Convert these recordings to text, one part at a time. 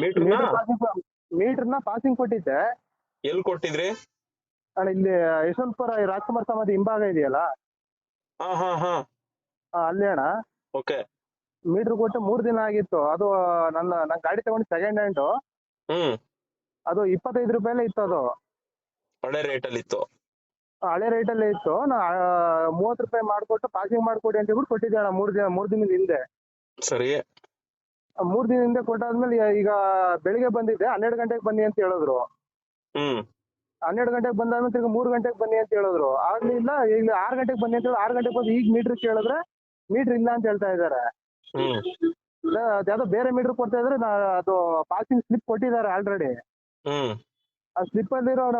ಮೀಟರ್ನ ಮೀಟರ್ನ passing ಕೊಟ್ಟಿದ್ದೆ. L ಕೊಟ್ಟಿದ್ರಿ? ಅಣ್ಣ ಇಲ್ಲಿ ಯಶವಂತಪುರ ಈ ರಾಜ್ಕುಮಾರ್ ಸಮಾಧಿ ಹಿಂಭಾಗ ಇದೆಯಲ್ಲ? ಹಾ ಹಾ ಹಾ. ಆ, ಅಲ್ಲಿ ಅಣ್ಣ. ಓಕೆ. ಮೀಟರ್ ಕೊಟ್ಟು ಮೂರ್ ದಿನ ಆಗಿತ್ತು. ಅದು ನನ್ನ ನನ್ನ ಗಾಡಿ ತಗೊಂಡು ಸೆಕೆಂಡ್ ಹ್ಯಾಂಡ್ ಹ್ಮ್. ಅದು ಇಪ್ಪತ್ತೈದು ರೂಪಾಯಲ್ಲೇ ಇತ್ತು ಅದು. ಒಳ್ಳೆ ರೇಟ್ ಅಲ್ಲಿ ಇತ್ತು ಹಳೆ rate ಅಲ್ಲೇ ಇತ್ತು. ನಾ ಮೂವತ್ತು ರೂಪಾಯಿ ಮಾಡ್ಕೊಟ್ಟು ಪಾಸಿಂಗ್ ಮಾಡ್ಕೊಡಿ ಅಂತ ಹೇಳ್ಬಿಟ್ಟು ಕೊಟ್ಟಿದ್ದೆ ಅಣ್ಣ ಮೂರ್ ದಿನ ಮೂರ್ ದಿನದ ಹಿಂದೆ. ಸರಿ. ಮೂರ್ ದಿನ ಹಿಂದೆ ಕೊಟ್ಟಾದ್ಮೇಲೆ ಈಗ- ಬೆಳಿಗ್ಗೆ ಬಂದಿದ್ದೆ ಹನ್ನೆರಡು ಗಂಟೆಗೆ ಬನ್ನಿ ಅಂತ ಹೇಳಿದ್ರು. ಹ್ಮ್. ಹನ್ನೆರಡು ಗಂಟೆಗೆ ಬಂದಾದ್ಮೇಲೆ ತಿರ್ಗಿ ಮೂರ್ ಗಂಟೆಗೆ ಬನ್ನಿ ಅಂತ ಹೇಳಿದ್ರು. ಆಗ್ಲಿಲ್ಲ ಈಗ ಆರ್ ಗಂಟೆಗೆ ಬನ್ನಿ ಅಂತ ಹೇಳಿ ಆರು ಗಂಟೆಗೆ ಬಂದು ಈಗ ಮೀಟರ್ ಕೇಳಿದ್ರೆ ಮೀಟರ್ ಇಲ್ಲ ಅಂತ ಹೇಳ್ತಾ ಇದ್ದಾರೆ. ಹ್ಮ್. ಯಾವ್ದೋ ಬೇರೆ ಮೀಟರ್ ಕೊಡ್ತಾ ಇದ್ರೆ ಅದು ಪಾಸಿಂಗ್ ಸ್ಲಿಪ್ ಕೊಟ್ಟಿದ್ದಾರೆ ಆಲ್ರೆಡಿ. ಹ್ಮ್. ಆ ಸ್ಲಿಪ್ ಅಲ್ಲಿರೋ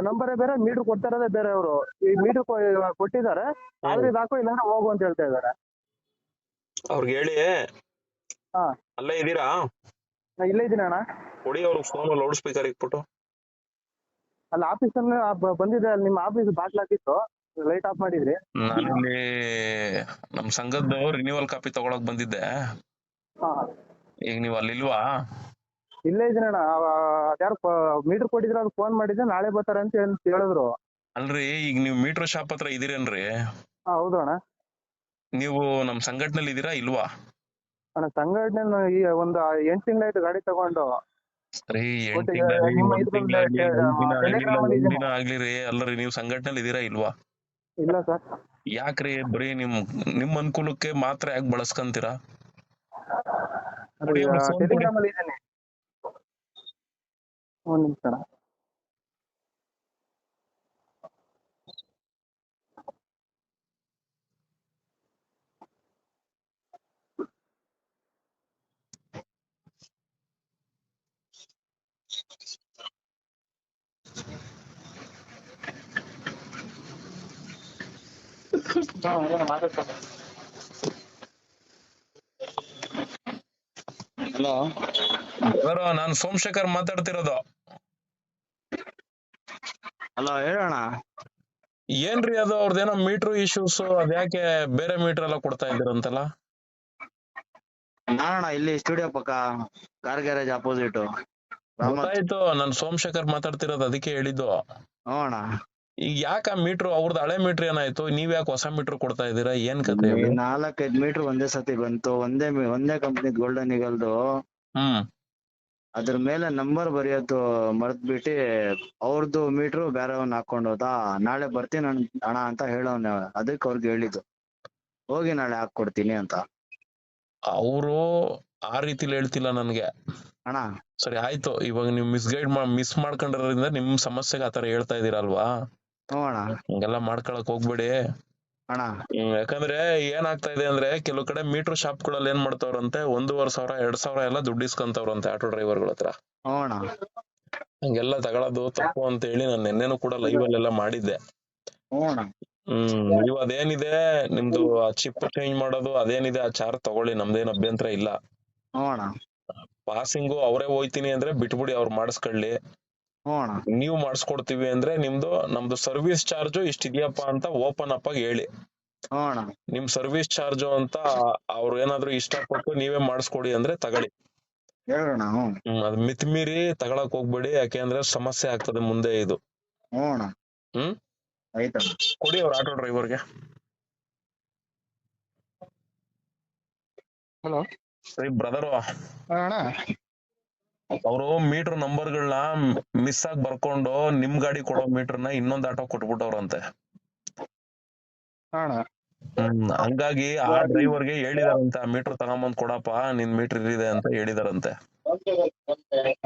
ನಂಬರ್ ಬೇರೆ ಮೀಟರ್ ಕೊಡ್ತಾ ಇರೋದೇ ಬೇರೆ ಅವರು. ಈ ಮೀಟರ್ ಕೊಟ್ಟಿದ್ದಾರೆ. ಆದ್ರೆ ಇದು ಹಾಕೋ ಇಲ್ಲಾಂದ್ರೆ ಹೋಗು ಅಂತ ಹೇಳ್ತಾ ಇದ್ದಾರೆ. ಅವ್ರಿಗೆ ಹೇಳಿ. ಅಲ್ಲೇ ಇದೀರಾ? ನಾ ಇಲ್ಲೇ ಇದ್ದೀನಿ ಅಣ್ಣ. ಕೊಡಿ ಅವ್ರಿಗೆ ಫೋನ್ ಲೌಡ್ ಸ್ಪೀಕರ್ ಇಟ್ಬಿಟ್ಟು. ಅಲ್ಲಿ ಆಫೀಸ್ ಬಂದಿದೆ ಅಲ್ಲಿ ನಿಮ್ಮ ಆಫೀಸ್ ಬಾಟ್ಲ್ ಹಾಕಿತ್ತು ಲೈಟ್ ಆಫ್ ಮಾಡಿದ್ರಿ. ನಾನಿಲ್ಲಿ ನಮ್ ಸಂಘದ ರಿನ್ಯೂವಲ್ ಕಾಪಿ ತಗೊಳಕ್ ಬಂದಿದ್ದೆ. ಹಾ. ಈಗ ನೀವ್ ಅಲ್ಲಿ ಇಲ್ವಾ? ಇಲ್ಲೇ ಇದ್ದೀನಿ ಅಣ್ಣ. ಅದ್ಯಾರು ಮೀಟರ್ ಕೊಟ್ಟಿದ್ರೆ ಅದು ಫೋನ್ ಮಾಡಿದ್ರೆ ನಾಳೆ ಬರ್ತಾರೆ ಅಂತ ಹೇಳ್- ಹೇಳಿದ್ರು ಅಲ್ರಿ ಈಗ ನೀವ್ ಮೀಟರ್ ಶಾಪ್ ಹತ್ರ ಇದೀರೇನ್ರಿ? ಹಾ ಹೌದು ಅಣ್ಣ. ನೀವು ನಮ್ ಸಂಘಟನೆಯಲ್ಲಿ ಇದೀರಾ ಇಲ್ವಾ? ಅಣ್ಣ ಸಂಘಟನೆ ಈ ಒಂದು ಎಂಟು ತಿಂಗಳಾಯ್ತು ಗಾಡಿ ತಗೊಂಡು. ರೀ ಎಂಟ್ ಮತ್ತೆ ತಿಂಗ್ಳಾಗ್ಲಿ, ನಿಮ್ಮ ಒಂದ್ ಇದ್ರಲ್ಲಿ ತಿಂಗ್ಳಾಗ್ಲಿ, ತೆ- ದಿನ ಆಗ್ಲಿ, Telegram ಒಂದ್ ದಿನ ಆಗ್ಲಿ ರೀ ಅಲ್ಲರಿ ನೀವ್ ಸಂಘಟನೆಲಿ ಇದೀರಾ ಇಲ್ವಾ? ಇಲ್ಲ ಸರ್. ಯಾಕ್ರಿ ಬರೀ ನಿಮ್ ನಿಮ್ ಅನುಕೂಲಕ್ಕೆ ಮಾತ್ರ ಯಾಕೆ ಬಳಸ್ಕಂತೀರಾ? ಕೊಡಿ, ಅವ್ನಿಗೆ phone ಕೊಡಿ. ಟೆಲಿಗ್ರಾಮ್ ಅಲ್ಲಿ ಇದ್ದೇನೆ. ಒಂದ್ ನಿಮಿಷ. ಅಣ್ಣ ಹಲೋ. ನಾನ್ ಸೋಮಶೇಖರ್ ಮಾತಾಡ್ತಿರೋದು. ಹಲೋ ಹೇಳೋಣ ಏನ್ರಿ ಅದು ಅವ್ರದ್ದೇನೋ ಮೀಟರ್ ಇಶ್ಯೂಸ್ ಅದ್ಯಾಕೆ ಬೇರೆ ಮೀಟರ್ ಎಲ್ಲ ಕೊಡ್ತಾ ಇದ್ದೀರಂತಲ್ಲ ನಾನಣ್ಣ ಇಲ್ಲಿ ಸ್ಟುಡಿಯೋ ಪಕ್ಕ ಕಾರ್ ಗ್ಯಾರೇಜ್ ಅಪೋಸಿಟ್ ಗೊತ್ತಾಯ್ತು ನಾನ್ ಸೋಮಶೇಖರ್ ಮಾತಾಡ್ತಿರೋದು ಅದಕ್ಕೆ ಹೇಳಿದ್ದು. ಹ್ಞೂ ಅಣ್ಣ ಈಗ ಯಾಕ ಮೀಟರ್ ಅವ್ರದ್ದು ಹಳೆ ಮೀಟರ್ ಏನಾಯ್ತು? ನೀವ್ ಯಾಕೆ ಹೊಸ ಮೀಟರ್ ಕೊಡ್ತಾ ಇದೀರಾ ಏನ್ ಕತೆ ಇದು? ನಾಲ್ಕೈದು ಮೀಟರ್ ಒಂದೇ ಸತಿ ಬಂತು. ಒಂದೇ ಮಿ- ಒಂದೇ ಕಂಪನಿ ಗೋಲ್ಡನ್ ಈಗಲ್ದು ಹ್ಮ್. ಅದ್ರ ಮೇಲೆ ನಂಬರ್ ಬರೆಯೋದು ಮರ್ತ್ ಬಿಟ್ಟು ಅವ್ರದ್ದು ಮೀಟರ್ ಬೇರೆವನ್ ಹಾಕೊಂಡು ಹೋದ. ನಾಳೆ ಬರ್ತೀನಿ ಅಣ್- ಅಣ್ಣ ಅಂತ ಹೇಳೋನ್ ಅದಕ್ಕೆ ಅವ್ರಿಗೆ ಹೇಳಿದ್ದು. ಹೋಗಿ ನಾಳೆ ಹಾಕೊಡ್ತೀನಿ ಅಂತ. ಅವರು ಆ ರೀತಿಲಿ ಹೇಳ್ತಿಲ್ಲ ನನ್ಗೆ. ಅಣ್ಣ. ಸರಿ ಆಯ್ತು. ಇವಾಗ ನೀವು ಮಿಸ್ಗೈಡ್ ಮಿಸ್ ಮಾಡ್ಕೊಂಡಿರೋದ್ರಿಂದ ನಿಮ್ ಸಮಸ್ಯೆಗೆ ಆತರ ಹೇಳ್ತಾ ಇದೀರಲ್ವಾ ಹಂಗೆಲ್ಲ ಮಾಡ್ಕೊಳಕ್ ಹೋಗ್ಬೇಡಿ. ಯಾಕಂದ್ರೆ ಏನಾಗ್ತಾ ಇದೆ ಅಂದ್ರೆ ಕೆಲವು ಕಡೆ ಮೀಟರ್ ಶಾಪ್ಗಳಲ್ಲಿ ಏನ್ ಮಾಡ್ತಾವ್ರಂತೆ ಒಂದೂವರೆ ಸಾವಿರ ಎರಡ್ ಸಾವಿರ ಎಲ್ಲ ದುಡ್ಡು ಇಸ್ಕೊಂತವ್ರಂತೆ ಆಟೋ ಡ್ರೈವರ್ಗಳ ಹತ್ರ. ಹಂಗೆಲ್ಲ ತಗೊಳದು ತಪ್ಪು ಅಂತ ಹೇಳಿ ನಾನು ನಿನ್ನೆನು ಕೂಡ ಲೈವ್ ಅಲ್ಲೆಲ್ಲ ಮಾಡಿದ್ದೆ. ಹ್ಮ್ ನೀವು ಅದೇನಿದೆ ನಿಮ್ದು ಆ ಚಿಪ್ ಚೇಂಜ್ ಮಾಡೋದು ಅದೇನಿದೆ ಆ ಚಾರ್ಜ್ ತಗೊಳ್ಳಿ ನಮ್ದೇನ್ ಅಭ್ಯಂತರ ಇಲ್ಲ. ಪಾಸಿಂಗು ಅವರೇ ಹೋಯ್ತೀನಿ ಅಂದ್ರೆ ಬಿಟ್ಬಿಡಿ ಅವ್ರು ಮಾಡಿಸ್ಕೊಳ್ಳಿ. ನೀವು ಮಾಡಿಸ್ಕೊಡ್ತೀವಿ ಅಂದ್ರೆ ನಿಮ್ದು ನಮ್ದು ಸರ್ವಿಸ್ ಚಾರ್ಜ್ ಇಷ್ಟಿದ್ಯಪ್ಪ ಅಂತ ಓಪನ್ ಅಪ್ ಆಗಿ ಹೇಳಿ. ನಿಮ್ ಸರ್ವಿಸ್ ಚಾರ್ಜ್ ಅಂತ ಅವ್ರು ಏನಾದ್ರು ಇಷ್ಟಪಟ್ಟು ನೀವೇ ಮಾಡಿಸ್ಕೊಡಿ ಅಂದ್ರೆ ತಗೊಳ್ಳಿ. ಹೇಳೋಣ ಹ್ಞೂ ಹ್ಮ್ ಅದ್ ಮಿತಿಮೀರಿ ತಗೊಳಕ್ ಹೋಗ್ಬೇಡಿ ಯಾಕೆಂದ್ರೆ ಸಮಸ್ಯೆ ಆಗ್ತದೆ ಮುಂದೆ ಇದು. ಹ್ಮ್? ಕೊಡಿ ಅವ್ರ ಆಟೋ ಡ್ರೈವರ್ಗೆ. ಹಲೋ ಸರಿ ಬ್ರದರ್ ಅಣ್ಣ. ಅವರು ಮೀಟರ್ ನಂಬರ್ಗಳನ್ನ ಮಿಸ್ ಆಗಿ ಬರ್ಕೊಂಡು ನಿಮ್ ಗಾಡಿ ಕೊಡೋ ಮೀಟರ್ನ ಇನ್ನೊಂದ್ ಆಟೋ ಕೊಟ್ಬಿಟ್ಟವ್ರಂತೆ. ಹ್ಮ್ ಹಂಗಾಗಿ ಆ ಡ್ರೈವರ್ಗೆ ಹೇಳಿದಾರಂತೆ ಆ ಮೀಟರ್ ತಗೊಂಬಂದ್ ಕೊಡಪ್ಪ ನಿನ್ ಮೀಟರ್ ಇದೆ ಅಂತ ಹೇಳಿದಾರಂತೆ.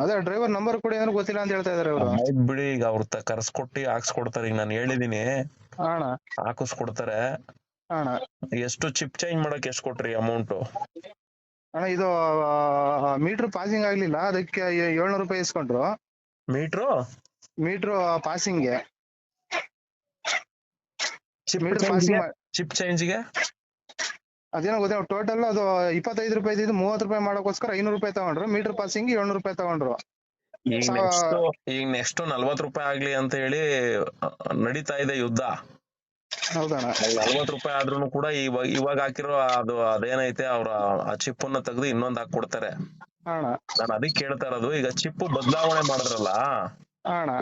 ಅದೇ ಡ್ರೈವರ್ ನಂಬರ್ ಕೊಡಿ ಅಂದ್ರೆ ಗೊತ್ತಿಲ್ಲ ಅಂತ ಹೇಳ್ತಾ ಇದಾರೆ ಅವರು ಆಯ್ತ್ ಬಿಡಿ ಈಗ ಅವ್ರ ಕೊಟ್ಟಿ ಕರ್ಸ್ಕೊಟ್ಟಿ ಹಾಕ್ಸ್ಕೊಡ್ತಾರೆ ಈಗ ನಾನು ಹೇಳಿದೀನಿ. ಹಾಕಸ್ಕೊಡ್ತಾರೆ. ಎಷ್ಟು ಚಿಪ್ ಚೇಂಜ್ ಮಾಡಕ್ ಎಷ್ಟ್ ಕೊಟ್ರಿ ಅಮೌಂಟ್ ಅಣ್ಣ ಇದು ಮೀಟರ್ ಪಾಸಿಂಗ್ ಆಗ್ಲಿಲ್ಲ ಅದಕ್ಕೆ ಏಳ್ನೂರು ರೂಪಾಯಿ ಇಸ್ಕೊಂಡ್ರು. ಮೀಟ್ರು? ಮೀಟ್ರು ಪಾಸಿಂಗ್ಗೆ. ಚಿಪ್ ಮೀಟರ್ ಪಾಸಿಂಗ್ ಚಿಪ್ ಚೇಂಜ್ಗೆ ಅದೇನೋ ಗೊತ್ತಿಲ್ಲ ಟೋಟಲ್ ಅದು ಇಪ್ಪತ್ತೈದು ರೂಪಾಯಿ ಇದ್ದು ಮೂವತ್ತು ರೂಪಾಯಿ ಮಾಡೋಕೋಸ್ಕರ ಐನೂರು ರೂಪಾಯಿ ತಗೊಂಡ್ರು. ಮೀಟರ್ ಪಾಸಿಂಗ್ ಏಳ್ನೂರು ರೂಪಾಯಿ ತಗೊಂಡ್ರು. ಈಗ ನೆಕ್ಸ್ಟ್ ನಲ್ವತ್ ರೂಪಾಯಿ ಆಗ್ಲಿ ಅಂತ ಹೇಳಿ ನಡೀತಾ ಇದೆ ಯುದ್ಧ. ಹೌದಣ್ಣ. ನಲ್ವತ್ ರೂಪಾಯಿ ಆದ್ರೂನು ಕೂಡ ಇವಾಗ ಇವಾಗ ಹಾಕಿರೋ ಅದು ಅದೇನೈತೆ ಅವ್ರ ಆ ಚಿಪ್ ಅನ್ನ ತೆಗ್ದು ಇನ್ನೊಂದ್ ಹಾಕೊಡ್ತಾರೆ ಕೊಡ್ತಾರೆ. ನಾನು ಅದಕ್ಕೆ ಕೇಳ್ತಾ ಇರೋದು ಈಗ ಚಿಪ್ ಬದಲಾವಣೆ ಮಾಡಿದ್ರಲ್ಲ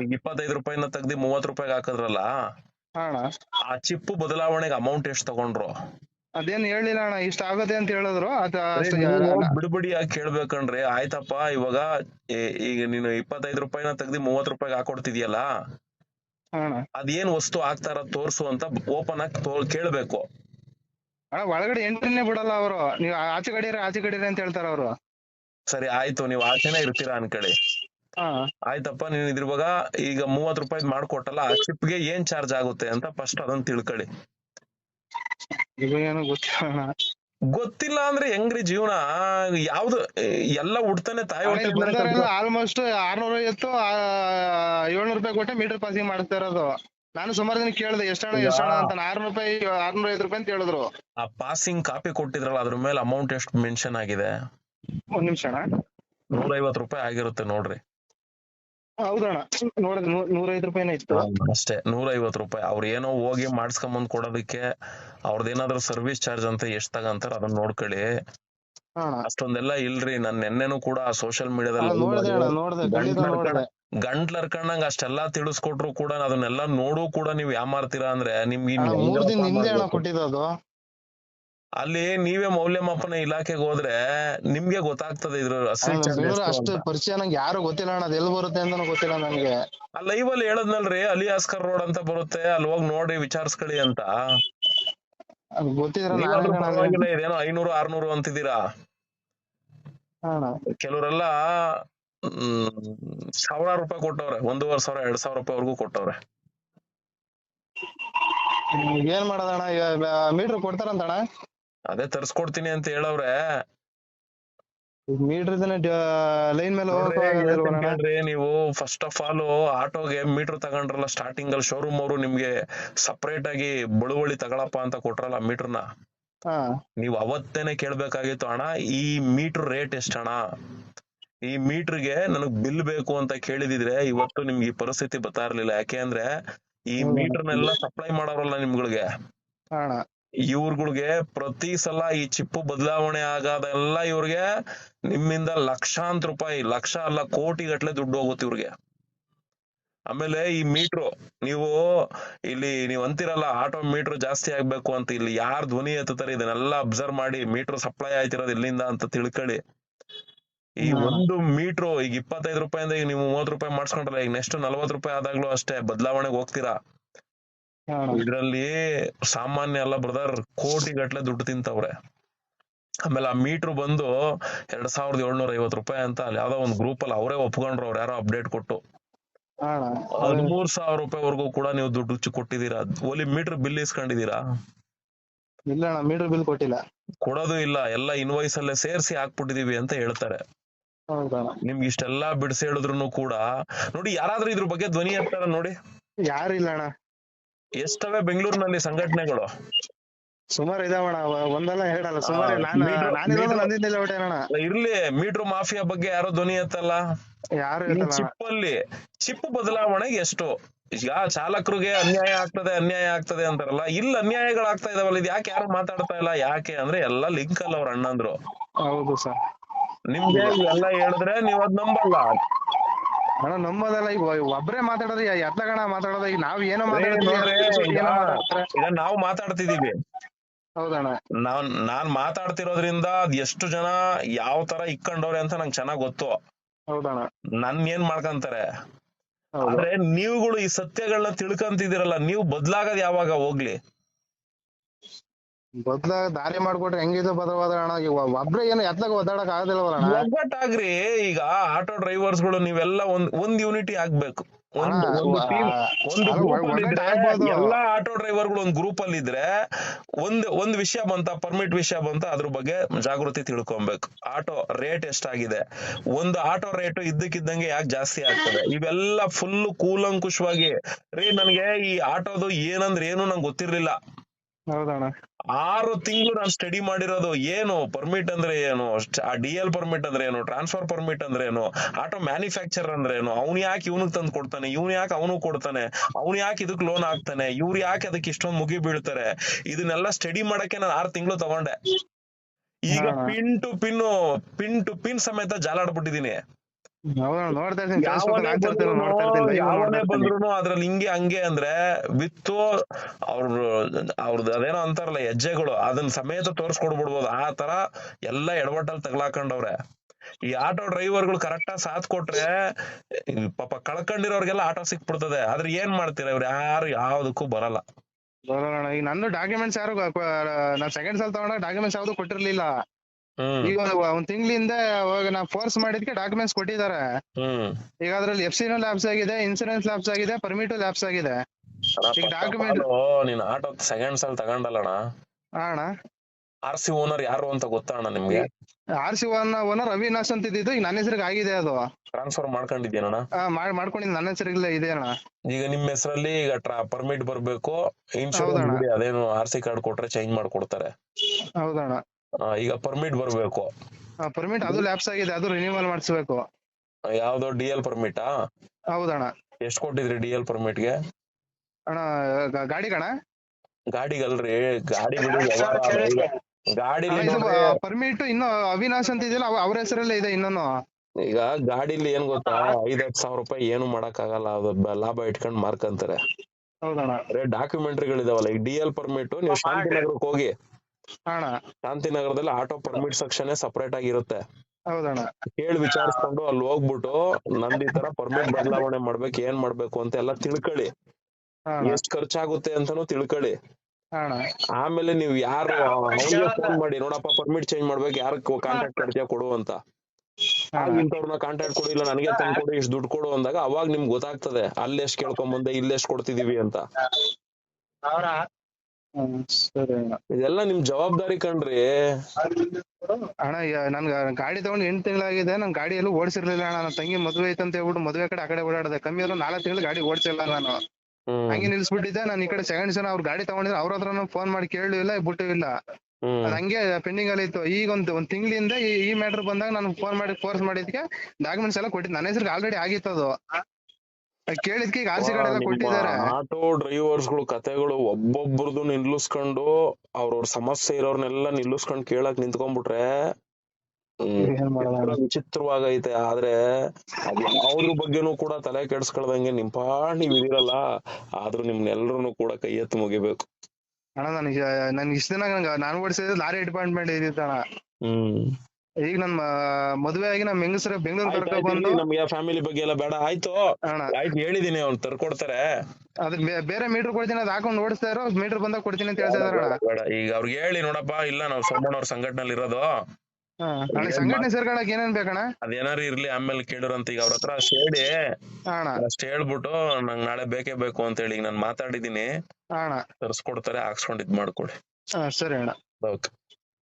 ಈಗ ಇಪ್ಪತ್ತೈದು ರೂಪಾಯಿನ ತೆಗ್ದು ಮೂವತ್ ರೂಪಾಯಿಗೆ ಹಾಕಿದ್ರಲ್ಲ ಆ ಚಿಪ್ ಬದಲಾವಣೆಗೆ ಅಮೌಂಟ್ ಎಷ್ಟು ತಗೊಂಡ್ರು? ಅದೇನ್ ಹೇಳಿಲ್ಲ ಅಣ್ಣ ಇಷ್ಟ ಆಗತ್ತೆ ಅಂತ ಹೇಳಿದ್ರು ಬಿಡುಬಿಡಿಯಾಗಿ ಕೇಳ್ಬೇಕಣ್ರಿ ಆಯ್ತಪ್ಪ ಇವಾಗ ಈಗ ನೀನು ಇಪ್ಪತ್ತೈದು ರೂಪಾಯಿನ ತೆಗ್ದು ಮೂವತ್ ರೂಪಾಯಿಗೆ ಹಾಕೊಡ್ತಿದ್ಯಲ್ಲ ಅದೇನ್ ವಸ್ತು ಆಗ್ತಾರ ತೋರ್ಸು ಅಂತ ಓಪನ್ ಆಗಿ ತೋಲ್ ಕೇಳ್ಬೇಕು. ಅಣ್ಣ ಒಳಗಡೆ ಎಂಟ್ರಿನೇ ಬಿಡಲ್ಲ ಅವರು. ನೀವು ಆಚೆ ಕಡೆ ಆಚೆ ಕಡೆ ಅಂತ ಹೇಳ್ತಾರ ಅವರು. ಸರಿ ಆಯ್ತು. ನೀವು ಆಚೆನೇ ಇರ್ತೀರಾ ಅನ್ಕಳಿ ಹಾ. ಆಯ್ತಪ್ಪ ನೀನ್ ಇದ್ರವಾಗ ಈಗ ಮೂವತ್ ರೂಪಾಯಿ ಮಾಡ್ಕೊಟ್ಟಲ್ಲ ಆ ಚಿಪ್ಗೆ ಏನ್ ಚಾರ್ಜ್ ಆಗುತ್ತೆ ಅಂತ ಫಸ್ಟ್ ಅದನ್ನ ತಿಳ್ಕೊಳ್ಳಿ. ಗೊತ್ತಿಲ್ಲ ಗೊತ್ತಿಲ್ಲ ಅಂದ್ರೆ ಹೆಂಗ್ರಿ ಜೀವನ? ಯಾವ್ದು ಎಲ್ಲ ಉಡ್ತಾನೆ ತಾಯಿ ಹೊಟ್ಟೆ ಆಲ್ಮೋಸ್ಟ್ ಆರ್ನೂರ ಐವತ್ತು ಏಳ್ನೂರು ರೂಪಾಯಿ ಕೊಟ್ಟೆ ಮೀಟರ್ ಪಾಸಿಂಗ್ ಮಾಡ್ತಾ ಇರೋದು. ನಾನು ಸುಮಾರು ದಿನ ಕೇಳಿದೆ ಎಷ್ಟು ಎಷ್ಟಣ್ಣ ಅಂತ. ಆರ್ನೂರು ರೂಪಾಯಿ ಆರ್ನೂರ ಐದು ರೂಪಾಯಿ ಅಂತ ಹೇಳಿದ್ರು. ಆ ಪಾಸಿಂಗ್ ಕಾಪಿ ಕೊಟ್ಟಿದ್ರಲ್ಲ ಅದ್ರ ಮೇಲೆ ಅಮೌಂಟ್ ಎಷ್ಟು ಮೆನ್ಷನ್ ಆಗಿದೆ? ಒಂದ್ ನಿಮಿಷ ನೂರ ಐವತ್ ರೂಪಾಯಿ ಆಗಿರುತ್ತೆ ನೋಡ್ರಿ. ಹೌದಣ್ಣ. ನೋಡ ನೂರೈದು ರೂಪಾಯಿನೇ ಇತ್ತು. ಅಷ್ಟೇ. ನೂರ ಐವತ್ ರೂಪಾಯಿ. ಅವ್ರ ಏನೋ ಹೋಗಿ ಮಾಡಿಸ್ಕೊಂಬಂದ್ ಕೊಡೋದಕ್ಕೆ ಅವ್ರದ್ದೇನಾದ್ರೂ ಸರ್ವಿಸ್ ಚಾರ್ಜ್ ಅಂತ ಎಷ್ಟ್ ತಗಂತಾರ ಅದನ್ನ ನೋಡ್ಕೊಳ್ಳಿ. ಅಷ್ಟೊಂದೆಲ್ಲ ಇಲ್ರಿ. ನನ್ ನೆನ್ನೆನೂ ಕೂಡ ಸೋಶಿಯಲ್ ಮೀಡಿಯಾದಲ್ಲಿ ಗಂಟ್ಲರ್ ಹರ್ಕೊಂಡಂಗ ಅಷ್ಟೆಲ್ಲಾ ತಿಳಿಸ್ಕೊಟ್ರು ಕೂಡ ಅದನ್ನೆಲ್ಲ ನೋಡು ಕೂಡ ನೀವ್ ಯಾಮಾರ್ತೀರಾ ಅಂದ್ರೆ ನಿಮ್ಗೆ ಅಲ್ಲಿ ನೀವೇ ಮೌಲ್ಯಮಾಪನ ಇಲಾಖೆಗೆ ಹೋದ್ರೆ ನಿಮ್ಗೆ ಗೊತ್ತಾಗ್ತದೆ ಇದ್ರ ಅಷ್ಟು ಪರಿಚಯ ನಂಗೆ ಯಾರು ಗೊತ್ತಿಲ್ಲ ಅಣ್ಣ ಅದೆಲ್ಲ ಎಲ್ಲಿ ಬರುತ್ತೆ ಅಂತ ಗೊತ್ತಿಲ್ಲ ನನಗೆ ಆ ಲೈವ್ ಅಲ್ಲಿ ಹೇಳದ್ನಲ್ರಿ ಅಲಿ ಆಸ್ಕರ್ ರೋಡ್ ಅಂತ ಬರುತ್ತೆ ಅಲ್ಲಿ ಹೋಗಿ ನೋಡಿ ವಿಚಾರಿಸ್ಕೊಳ್ಳಿ ಅಂತ. ಗೊತ್ತಿದ್ರೆ ಇದೇನೋ ಐನೂರು ಆರ್ನೂರು ಅಂತಿದ್ದೀರಾ? ಕೆಲವರೆಲ್ಲ ಸಾವಿರಾರು ರೂಪಾಯಿ ಕೊಟ್ಟವ್ರೆ ಒಂದೂವರೆ ಸಾವಿರ ಎರಡ್ ಸಾವಿರ ರೂಪಾಯಿವರೆಗೂ ಕೊಟ್ಟವ್ರೆ. ಏನ್ ಮಾಡೋದಣ್ಣ ಮೀಟರ್ ಕೊಡ್ತಾರಂತಣ್ಣ? ಅದೇ ತರ್ಸ್ಕೊಡ್ತೀನಿ ಅಂತ ಹೇಳವ್ರೆ. ಮೀಟರ್ ಲೈನ್ ಮೇಲೆ ಕೇಳ್ರಿ ನೀವು ಫಸ್ಟ್ ಆಫ್ ಆಲ್ ಆಟೋಗೆ ಮೀಟರ್ ತಗೊಂಡ್ರಲ್ಲ ಸ್ಟಾರ್ಟಿಂಗ್ ಅಲ್ಲಿ ಶೋರೂಮ್ ಅವರು ನಿಮ್ಗೆ ಸಪರೇಟ್ ಆಗಿ ಬಳುವಳಿ ತಗೊಳಪ್ಪ ಅಂತ ಕೊಟ್ರಲ್ಲ ಮೀಟರ್ನ ನೀವ್ ಅವತ್ತೇನೆ ಕೇಳ್ಬೇಕಾಗಿತ್ತು ಅಣ್ಣ ಈ ಮೀಟರ್ ರೇಟ್ ಎಷ್ಟಣ್ಣ ಈ ಮೀಟರ್ಗೆ ನನಗ್ ಬಿಲ್ ಬೇಕು ಅಂತ ಕೇಳಿದಿದ್ರೆ ಇವತ್ತು ನಿಮ್ಗೆ ಈ ಪರಿಸ್ಥಿತಿ ಬರ್ತಾ ಇರ್ಲಿಲ್ಲ. ಯಾಕೆ ಅಂದ್ರೆ ಈ. ಮೀಟರ್ನೆಲ್ಲ ಸಪ್ಲೈ ಮಾಡೋರಲ್ಲ ನಿಮ್ಗಳಿಗೆ. ಅಣ್ಣ. ಇವ್ರುಗಳಿಗೆ ಪ್ರತಿ ಸಲ ಈ ಚಿಪ್ಪು ಬದಲಾವಣೆ ಆಗೋದೆಲ್ಲ ಇವ್ರಿಗೆ ನಿಮ್ಮಿಂದ ಲಕ್ಷಾಂತರ ರೂಪಾಯಿ ಲಕ್ಷ ಅಲ್ಲ ಕೋಟಿ ಗಟ್ಲೆ ದುಡ್ಡು ಹೋಗುತ್ತೆ ಇವ್ರಿಗೆ. ಆಮೇಲೆ ಈ ಮೀಟ್ರು ನೀವು ಇಲ್ಲಿ ನೀವ್ ಅಂತಿರಲ್ಲ ಆಟೋ ಮೀಟರ್ ಜಾಸ್ತಿ ಆಗ್ಬೇಕು ಅಂತ ಇಲ್ಲಿ ಯಾರ್ ಧ್ವನಿ ಎತ್ತುತ್ತಾರೆ ಇದನ್ನೆಲ್ಲ ಅಬ್ಸರ್ವ್ ಮಾಡಿ ಮೀಟರ್ ಸಪ್ಲೈ ಆಯ್ತಿರೋದು ಇಲ್ಲಿಂದ ಅಂತ ತಿಳ್ಕೊಳ್ಳಿ. ಈ ಒಂದು ಮೀಟ್ರು ಈಗ ಇಪ್ಪತ್ತೈದು ರೂಪಾಯಿಂದ ಈಗ ನೀವು ಮೂವತ್ ರೂಪಾಯಿ ಮಾಡ್ಸ್ಕೊಂಡ್ರಲ್ಲ ಈಗ ನೆಕ್ಸ್ಟ್ ನಲ್ವತ್ ರೂಪಾಯಿ ಆದಾಗ್ಲೂ ಅಷ್ಟೇ ಬದಲಾವಣೆಗೆ ಹೋಗ್ತೀರಾ. ಇದ್ರಲ್ಲಿ ಸಾಮಾನ್ಯ ಎಲ್ಲ ಬ್ರದರ್ ಕೋಟಿ ಗಟ್ಲೆ ದುಡ್ಡು ತಿಂತವ್ರೆ. ಆಮೇಲೆ ಆ ಮೀಟರ್ ಬಂದು ಎರಡ್ ಸಾವಿರದ ಏಳ್ನೂರ ಐವತ್ ರೂಪಾಯಿ ಅಂತ ಅಲ್ಲಿ ಯಾವ್ದೋ ಒಂದ್ ಗ್ರೂಪ್ ಅಲ್ಲಿ ಅವರೇ ಒಪ್ಕೊಂಡ್ರು ಅವ್ರ ಯಾರೋ ಅಪ್ಡೇಟ್ ಕೊಟ್ಟು. ಹದಿಮೂರ್ ಸಾವಿರ ರೂಪಾಯಿವರೆಗೂ ಕೂಡ ನೀವು ದುಡ್ಡು ಕೊಟ್ಟಿದ್ದೀರಾ? ಓಲಿ ಮೀಟರ್ ಬಿಲ್ ಇಸ್ಕೊಂಡಿದೀರಾ ಇಲ್ಲ ಮೀಟರ್ ಬಿಲ್ ಕೊಟ್ಟಿಲ್ಲ. ಕೊಡೋದು ಇಲ್ಲ ಎಲ್ಲ ಇನ್ವಾಯ್ಸ್ ಅಲ್ಲೇ ಸೇರಿಸಿ ಹಾಕ್ಬಿಟ್ಟಿದೀವಿ ಅಂತ ಹೇಳ್ತಾರೆ. ನಿಮ್ಗೆ ಇಷ್ಟೆಲ್ಲಾ ಬಿಡಿಸಿ ಹೇಳಿದ್ರು ಕೂಡ ನೋಡಿ ಯಾರಾದ್ರೂ ಇದ್ರ ಬಗ್ಗೆ ಧ್ವನಿ ಎತ್ತಾರ ನೋಡಿ. ಯಾರಿಲ್ಲ ಅಣ್ಣ. ಎಷ್ಟವೆ ಬೆಂಗಳೂರಿನಲ್ಲಿ ಸಂಘಟನೆಗಳು? ಸುಮಾರು ಇದಾವಣ ಒಂದಲ್ಲ ಎರಡಲ್ಲ ಸುಮಾರು ನಾನು ಇರ್ಲಿ ಮೀಟ್ರ್ ಮಾಫಿಯಾ ಬಗ್ಗೆ ಯಾರೋ ಧ್ವನಿ ಎತ್ತಲ್ಲ? ಯಾರು ಚಿಪ್ ಅಲ್ಲಿ ಚಿಪ್ ಬದಲಾವಣೆಗೆ ಎಷ್ಟು? ಈಗ ಚಾಲಕರಿಗೆ ಅನ್ಯಾಯ ಆಗ್ತದೆ ಅನ್ಯಾಯ ಆಗ್ತದೆ ಅಂತಾರಲ್ಲ ಇಲ್ಲ ಅನ್ಯಾಯಗಳಾಗ್ತಾ ಇದಾವಲ್ಲ ಇದು ಯಾಕೆ ಯಾರು ಮಾತಾಡ್ತಾ ಇಲ್ಲ ಯಾಕೆ ಅಂದ್ರೆ ಎಲ್ಲ ಲಿಂಕ್ ಅಲ್ಲ ಅವ್ರ ಅಣ್ಣಂದ್ರು. ಹೌದು ಸರ್. ನಿಮ್ಗೆ ಎಲ್ಲ ಹೇಳಿದ್ರೆ ನೀವ್ ಅದ್ ನಂಬಲ್ಲ. ಅಣ್ಣ ನಂಬೋದಲ್ಲ ಈಗ ಒಬ್ರೇ ಮಾತಾಡೋದು ಎತ್ತಗಣ ಮಾತಾಡೋದು ಈಗ ನಾವ್ ಏನೋ ಈಗ ನಾವು ಮಾತಾಡ್ತಿದೀವಿ ಹೌದಣ್ಣ. ನಾನ್ ನಾನ್ ಮಾತಾಡ್ತಿರೋದ್ರಿಂದ ಎಷ್ಟು ಜನ ಯಾವ ತರ ಇಕ್ಕಂಡವ್ರೆ ಅಂತ ನಂಗೆ ಚೆನ್ನಾಗ್ ಗೊತ್ತು. ಹೌದಣ್ಣ. ನನ್ ಏನ್ ಮಾಡ್ಕಂತಾರೆ? ಅಂದ್ರೆ ಆದ್ರೆ ನೀವುಗಳು ಈ ಸತ್ಯಗಳನ್ನ ತಿಳ್ಕಂತಿದಿರಲ್ಲ ನೀವು ಬದ್ಲಾಗದ್ ಯಾವಾಗ ಹೋಗ್ಲಿ? ಬದ್ಲ ದಾರಿ ಮಾಡ್ಕೊಟ್ರೆ ಹೆಂಗಿದ್ರು ಬದಲಾದ ಅಣ್ಣ ಈಗ ಒಬ್ರೆ ಏನು ಎತ್ಲಾಗ ಒದ್ದಾಡಕ್ ಆಗದಿಲ್ವಲ್ಲ ಅಣ್ಣ? ಒಗ್ಗಟ್ಟಾಗ್ರಿ ಈಗ ಆಟೋ ಡ್ರೈವರ್ಸ್ಗಳು ನೀವೆಲ್ಲ ಒಂದ್ ಒಂದ್ ಯೂನಿಟಿ ಆಗ್ಬೇಕು. ಒಂದ್ ಒಂದು ಟೀಮ್ ಒಂದು ಅಲ್ಲ, ಗ್ರೂಪ್ ಅಲ್ಲಿ ಇದ್ರೆ ಎಲ್ಲಾ ಆಟೋ ಡ್ರೈವರ್ಗಳು ಒಂದ್ ಗ್ರೂಪ್ ಅಲ್ಲಿ ಇದ್ರೆ ಒಂದ್ ಒಂದ್ ವಿಷಯ ಬಂತ ಪರ್ಮಿಟ್ ವಿಷಯ ಬಂತ ಅದ್ರ ಬಗ್ಗೆ ಜಾಗೃತಿ ತಿಳ್ಕೊಬೇಕು. ಆಟೋ ರೇಟ್ ಎಷ್ಟಾಗಿದೆ? ಒಂದು ಆಟೋ ರೇಟ್ ಇದ್ದಕ್ಕಿದ್ದಂಗೆ ಯಾಕೆ ಜಾಸ್ತಿ ಆಗ್ತದೆ? ಇವೆಲ್ಲ ಫುಲ್ ಕೂಲಂಕುಶವಾಗಿ ರೀ ನನ್ಗೆ ಈ ಆಟೋದು ಏನಂದ್ರೆ ಏನು ನಂಗೆ ಗೊತ್ತಿರ್ಲಿಲ್ಲ. ಹೌದಣ್ಣ. ಆರು ತಿಂಗಳು ನಾನು ಸ್ಟಡಿ ಮಾಡಿರೋದು ಏನು? ಪರ್ಮಿಟ್ ಅಂದ್ರೆ ಏನು? ಆ ಡಿ ಎಲ್ ಪರ್ಮಿಟ್ ಅಂದ್ರೆ ಏನು? ಟ್ರಾನ್ಸ್ಫರ್ ಪರ್ಮಿಟ್ ಅಂದ್ರೆ ಏನು? ಆಟೋ ಮ್ಯಾನುಫ್ಯಾಕ್ಚರ್ ಅಂದ್ರೆ ಏನು? ಅವ್ನು ಯಾಕೆ ಇವನಿಗೆ ತಂದು ಕೊಡ್ತಾನೆ? ಇವನು ಯಾಕೆ ಅವನು ಕೊಡ್ತಾನೆ? ಅವ್ನು ಯಾಕೆ ಇದಕ್ಕೆ ಲೋನ್ ಹಾಕ್ತಾನೆ? ಇವ್ರು ಯಾಕೆ ಅದಕ್ಕೆ ಇಷ್ಟೊಂದು ಮುಗಿ ಬೀಳ್ತಾರೆ? ಇದನ್ನೆಲ್ಲ ಸ್ಟಡಿ ಮಾಡಕ್ಕೆ ನಾನು ಆರು ತಿಂಗಳು ತಗೊಂಡೆ. ಈಗ. Pin to pin pin to pin ಸಮೇತ ಜಾಲಾಡ್ಬಿಟ್ಟಿದೀನಿ. ಯಾವನೇ ಬಂದ್ರು ಅದ್ರಲ್ಲಿ ಹಿಂಗೆ ಹಂಗೆ ಅಂದ್ರೆ ವಿತ್ ಅವ್ರ ಅವ್ರದ್ದು ಅದೇನೋ ಅಂತಾರಲ್ಲ ಹೆಜ್ಜೆಗಳು ಅದನ್ನ ಸಮೇತ ತೋರ್ಸ್ಕೊಡ್ಬಿಡ್ಬೋದು. ಆ ತರ ಎಲ್ಲ ಎಡವಟ್ಟಲ್ಲಿ ತಗ್ಲಾಕೊಂಡವ್ರೆ. ಈ ಆಟೋ ಡ್ರೈವರ್ಗಳು ಕರೆಕ್ಟ್ ಆಗಿ ಸಾಥ್ ಕೊಟ್ರೆ ಪಾಪ ಕಳ್ಕೊಂಡಿರೋರ್ಗೆಲ್ಲ ಆಟೋ ಸಿಕ್ಬಿಡ್ತದೆ. ಆದ್ರೆ ಏನ್ ಮಾಡ್ತೀರಾ ಇವ್ರು? ಯಾರು ಯಾವ್ದಕ್ಕೂ ಬರಲ್ಲ. ಬರೋಣ ಈಗ ನಂದು ಡಾಕ್ಯುಮೆಂಟ್ಸ್ ಯಾರು ನಾನ್ ಸೆಕೆಂಡ್ ಸಲ ತಗೊಂಡಾಗ ಡಾಕ್ಯುಮೆಂಟ್ಸ್ ಯಾವ್ದು ಕೊಟ್ಟಿರ್ಲಿಲ್ಲ. ಈಗ ಒಂದ್- ತಿಂಗಳಿಂದ ಅವಾಗ ನಾ ಫೋರ್ಸ್ ಮಾಡಿದ್ಕೆ ಡಾಕ್ಯುಮೆಂಟ್ಸ್ ಕೊಟ್ಟಿದ್ದಾರೆ ಈಗ ಅದ್ರಲ್ಲಿ ಎಫ್ ಸಿ ಲ್ಯಾಬ್ಸ್ ಆಗಿದೆ ಇನ್ಸೂರೆನ್ಸ್ ಲ್ಯಾಬ್ಸ್ ಆಗಿದೆ ಪರ್ಮಿಟ್ ಲ್ಯಾಬ್ಸ್ ಆಗಿದೆ. ಈಗ ಡಾಕ್ಯುಮೆಂಟ್ ನೀನ್ ಆಟೋ ಸೆಕೆಂಡ್ಸ್ ಅಲ್ಲಿ ತಗೊಂಡಲ್ಲಣ್ಣ? ಹಾ ಅಣ್ಣ. ಆರ್ ಸಿ ಓನರ್ ಯಾರು ಅಂತ ಗೊತ್ತಾ ಅಣ್ಣ ನಿಮ್ಗೆ? R C own owner Avinash ಅಂತ ಇದ್ದಿದ್ದು ಈಗ ನನ್ನ ಹೆಸರಿಗೆ ಆಗಿದೆ ಅದು. ಟ್ರಾನ್ಸ್ಫರ್ ಮಾಡ್ಕೊಂಡಿದ್ದೀನಣ್ಣ? ಮಾಡ್ ಮಾಡ್ಕೊಂಡಿದ್ದು ನನ್ನ ಹೆಸರಿಗೆ ಇದೆ ಅಣ್ಣ. ಈಗ ನಿಮ್ ಹೆಸರಲ್ಲಿ ಈಗ ಪರ್ಮಿಟ್ ಬರ್ಬೇಕು. ಇನ್ಶೂರೆನ್ಸ್ ಅದೇನು ಆರ್ ಸಿ ಕಾರ್ಡ್ ಕೊಟ್ರೆ ಚೇಂಜ್ ಮಾಡ್ಕೊಡ್ತಾರೆ. ಹೌದಣ್ಣ. ಆ, ಈಗ ಪರ್ಮಿಟ್ ಬರಬೇಕು. ಪರ್ಮಿಟ್ ಅದು ಲ್ಯಾಪ್ಸ್ ಆಗಿದೆ ಅದು ರಿನ್ಯೂವಲ್ ಮಾಡಿಸ್ಬೇಕು. ಯಾವ್ದೋ ಡಿಎಲ್ ಪರ್ಮಿಟಾ ಹೌದಣ್ಣ. ಎಷ್ಟ್ ಕೊಟ್ಟಿದ್ರಿ ಡಿಎಲ್ ಪರ್ಮಿಟ್ಗೆ ಅಣ್ಣ ಗಾಡಿ ಕಣ ಗಾಡಿಗಲ್ರಿ ಗಾಡಿ ಬಿಡಿ ವ್ಯವಹಾರ ಅಲ್ಲ ಈಗ. ಗಾಡಿಲಿ ನೋಡ್ರಿ, ಪರ್ಮಿಟ್ ಇನ್ನು ಅವಿನಾಶ್ ಅಂತ ಇದೆಯಲ್ಲ ಅವ- ಅವ್ರ ಹೆಸರಲ್ಲೇ ಇದೆ ಇನ್ನೊಂದು ಈಗ ಗಾಡಿಲಿ ಏನ್ ಗೊತ್ತಾ ಐದ್ ಹತ್ತು ಸಾವಿರ ರೂಪಾಯಿ ಏನು ಮಾಡಕ್ ಆಗಲ್ಲ ಅದು ಬ- ಲಾಭ ಇಟ್ಕೊಂಡ್ ಮಾರ್ಕಂತಾರೆ ಹೌದಣ್ಣ. ಡಾಕ್ಯುಮೆಂಟ್ರಿಗಳಿದಾವಲ್ಲ ಈಗ ಡಿ ಎಲ್ ಪರ್ಮಿಟ್ ನೀವು ಶಾಂತಿನಗರಕ್ಕೆ ಹೋಗಿ ಅಣ್ಣ. ಶಾಂತಿನಗರದಲ್ಲಿ ಆಟೋ ಪರ್ಮಿಟ್ ಸೆಕ್ಷನ್ ಸಪರೇಟ್ ಆಗಿರುತ್ತೆ ಹೌದಣ್ಣ. ಕೇಳಿ ವಿಚಾರಿಸ್ಕೊಂಡು ಅಲ್ಲಿ ಹೋಗ್ಬಿಟ್ಟು ನಂದ್ ಈ ತರ ಪರ್ಮಿಟ್ ಬದಲಾವಣೆ ಮಾಡ್ಬೇಕು ಏನ್ ಮಾಡ್ಬೇಕು ಅಂತ ಎಲ್ಲ ತಿಳ್ಕೊಳ್ಳಿ. ಎಷ್ಟ್ ಖರ್ಚಾಗುತ್ತೆ ಅಂತಾನು ತಿಳ್ಕೊಳ್ಳಿ. ಆಮೇಲೆ ನೀವ್ ಯಾರು ಅವ್ರಿಗೆ ಫೋನ್ ಮಾಡಿ ನೋಡಪ್ಪ ಪರ್ಮಿಟ್ ಚೇಂಜ್ ಮಾಡ್ಬೇಕು ಯಾರ ಕಾಂಟ್ಯಾಕ್ಟ್ ಮಾಡ್ತೀಯ ಕೊಡು ಅಂತ. ಇಂಥವ್ರನ್ನ ಕಾಂಟ್ಯಾಕ್ಟ್ ಕೊಡು ಇಲ್ಲ ನನಗೆ ತಂದು ಕೊಡು ಇಷ್ಟು ದುಡ್ಡು ಕೊಡು ಅಂದಾಗ ಅವಾಗ ನಿಮ್ಗೆ ಗೊತ್ತಾಗ್ತದೆ ಅಲ್ಲಿ ಎಷ್ಟ್ ಕೇಳ್ಕೊಂಡ್ ಬಂದೆ ಇಲ್ಲಿ ಎಷ್ಟ್ ಕೊಡ್ತಿದೀವಿ ಅಂತ. ಸರಿ ಇದೆಲ್ಲ ನಿಮ್ ಜವಾಬ್ದಾರಿ ಕಣ್ರಿ. ಅಣ್ಣ ಈಗ ನನ್ ಗಾಡಿ ತಗೊಂಡ್ ಎಂಟ್ ತಿಂಗಳಾಗಿದೆ ನನ್ ಗಾಡಿ ಎಲ್ಲೂ ಓಡಿಸಿರ್ಲಿಲ್ಲ ಅಣ್ಣ. ನನ್ನ ತಂಗಿ ಮದುವೆ ಐತಂತ ಅಂತ ಹೇಳ್ಬಿಟ್ಟು ಮದ್ವೆ ಕಡೆ ಆ ಕಡೆ ಓಡಾಡದೆ. ಕಮ್ಮಿ ಅಂದ್ರೆ ನಾಲ್ಕು ತಿಂಗಳು ಗಾಡಿ ಓಡಿಸಿಲ್ಲ ನಾನು. ಹಂಗೆ ನಿಲ್ಸ್ಬಿಟ್ಟಿದ್ದೆ. ನಾನು ಈ ಕಡೆ ಸೆಕೆಂಡ್ ಜನ ಅವ್ರ ಗಾಡಿ ತಗೊಂಡಿದ್ರೆ ಅವ್ರ ಹತ್ರ ಫೋನ್ ಮಾಡಿ ಬಿಟ್ಟು ಇಲ್ಲ. ಹ್ಮ್. ಅದ್ ಹಂಗೆ ಪೆಂಡಿಂಗ್ ಅಲ್ಲಿ ಇತ್ತು. ಈಗ ಒಂದ್ ಒಂದ್ ತಿಂಗಳಿಂದ ಈ ಈ ಮ್ಯಾಟರ್ ಬಂದಾಗ ನಾನು ಫೋನ್ ಮಾಡಿ ಫೋರ್ಸ್ ಮಾಡಿದ್ಕೆ ಡಾಕ್ಯುಮೆಂಟ್ಸ್ ಎಲ್ಲ ಕೊಟ್ಟಿದ್ದೆ ನನ್ನ ಹೆಸರಿಗೆ ಆಲ್ರೆಡಿ ಆಗಿತ್ತು ಅದ್. ಕೇಳಿದ್ಕೆ ಈಗ ಆರ್ ಸಿ ಕಾರ್ಡ್ ಎಲ್ಲ ಕೊಟ್ಟಿದ್ದಾರೆ. ಆಟೋ ಡ್ರೈವರ್ಸ್ಗಳು ಕತೆಗಳು ಒಬ್ಬೊಬ್ರದ್ದು ನಿಲ್ಲಿಸ್ಕೊಂಡು ಅವ್ರವ್ರ ಸಮಸ್ಯೆ ಇರೋರ್ನೆಲ್ಲ ನಿಲ್ಲಿಸ್ಕೊಂಡು ಕೇಳಕ್ ನಿಂತ್ಕೊಂಡ್ಬಿಟ್ರೆ ವಿಚಿತ್ರವಾಗೈತೆ. ಆದ್ರೆ ಅದ್ ಯಾವ್ದ್ರ ಬಗ್ಗೆನೂ ಕೂಡ ತಲೆ ಕೆಡ್ಸ್ಕೊಳ್ದಂಗೆ ನಿಮ್ ಪಾಡ್ ನೀವ್ ಇದಿರಲ್ಲ. ಆದ್ರೂ ನಿಮ್ನೆಲ್ಲರೂ ಕೂಡ ಕೈ ಎತ್ತು ಮುಗಿಬೇಕು. ಅಣ್ಣ ನನಗೆ ನನ್ಗೆ ಇಷ್ಟ ದಿನ ನಾನು ಓಡಿಸಿದ್ರೆ ಲಾರಿ ಡಿಪಾರ್ಟ್ಮೆಂಟ್ ಇದ್ದಿತ್ತಣ್ಣ ಹ್ಮ್. ಈಗ ನಮ್ಮ ಮದುವೆ ಆಗಿ ನಮ್ ಹೆಂಗಸರ ಬೆಂಗಳೂರು ಆಯ್ತ್ ಬಂದು ನಮ್ಗೆ ಫ್ಯಾಮಿಲಿ ಬಗ್ಗೆ ಎಲ್ಲ ಬೇಡ. ಆಯ್ತು. ಅಣ್ಣ. ಆಯ್ತು ಹೇಳಿದೀನಿ ಅವ್ನು ತರ್ಕೊಡ್ತಾರೆ. ಅದ್ ಬೇ- ಬೇರೆ ಮೀಟರ್ ಕೊಡ್ತೀನಿ ಅದ್ ಹಾಕೊಂಡ್ ಓಡಿಸ್ತಾ ಇರೋ ಮೀಟರ್ ಬಂದಾಗ ಕೊಡ್ತೀನಿ ಅಂತ ಹೇಳ್ತಾ ಇದಾರೆ ಅಣ್ಣ. ಬೇಡ ಈಗ ಅವ್ರಿಗೆ ಹೇಳಿ ನೋಡಪ್ಪ ಇಲ್ಲ ನಾವ್ ಸೋಮಣ್ಣ ಅವ್ರ ಸಂಘಟನೆಯಲ್ಲಿ ಇರೋದು. ಹಾ. ಅಣ್ಣ ಸಂಘಟನೆ ಸೇರ್ಕೊಳಕ್ ಏನೇನ್ ಬೇಕಣ್ಣ? ಅದೇನಾರು ಇರ್ಲಿ ಆಮೇಲೆ ಕೇಳಿರಂತ ಈಗ ಅವ್ರ ಹತ್ರ ಅಷ್ಟ್ ಹೇಳಿ. ಹಾ ಅಣ್ಣ. ಅಷ್ಟ್ ಹೇಳ್ಬಿಟ್ಟು ನಂಗ್ ನಾಳೆ ಬೇಕೇ ಬೇಕು ಅಂತ ಹೇಳಿ ಈಗ ನಾನ್ ಮಾತಾಡಿದೀನಿ. ಹಾ ಅಣ್ಣ. ತರ್ಸ್ಕೊಡ್ತಾರೆ ಹಾಕ್ಸ್ಕೊಂಡ್ ಇದ್ ಮಾಡ್ಕೊಡಿ. ಹಾ ಸರಿ ಅಣ್ಣ. ಓಕೆ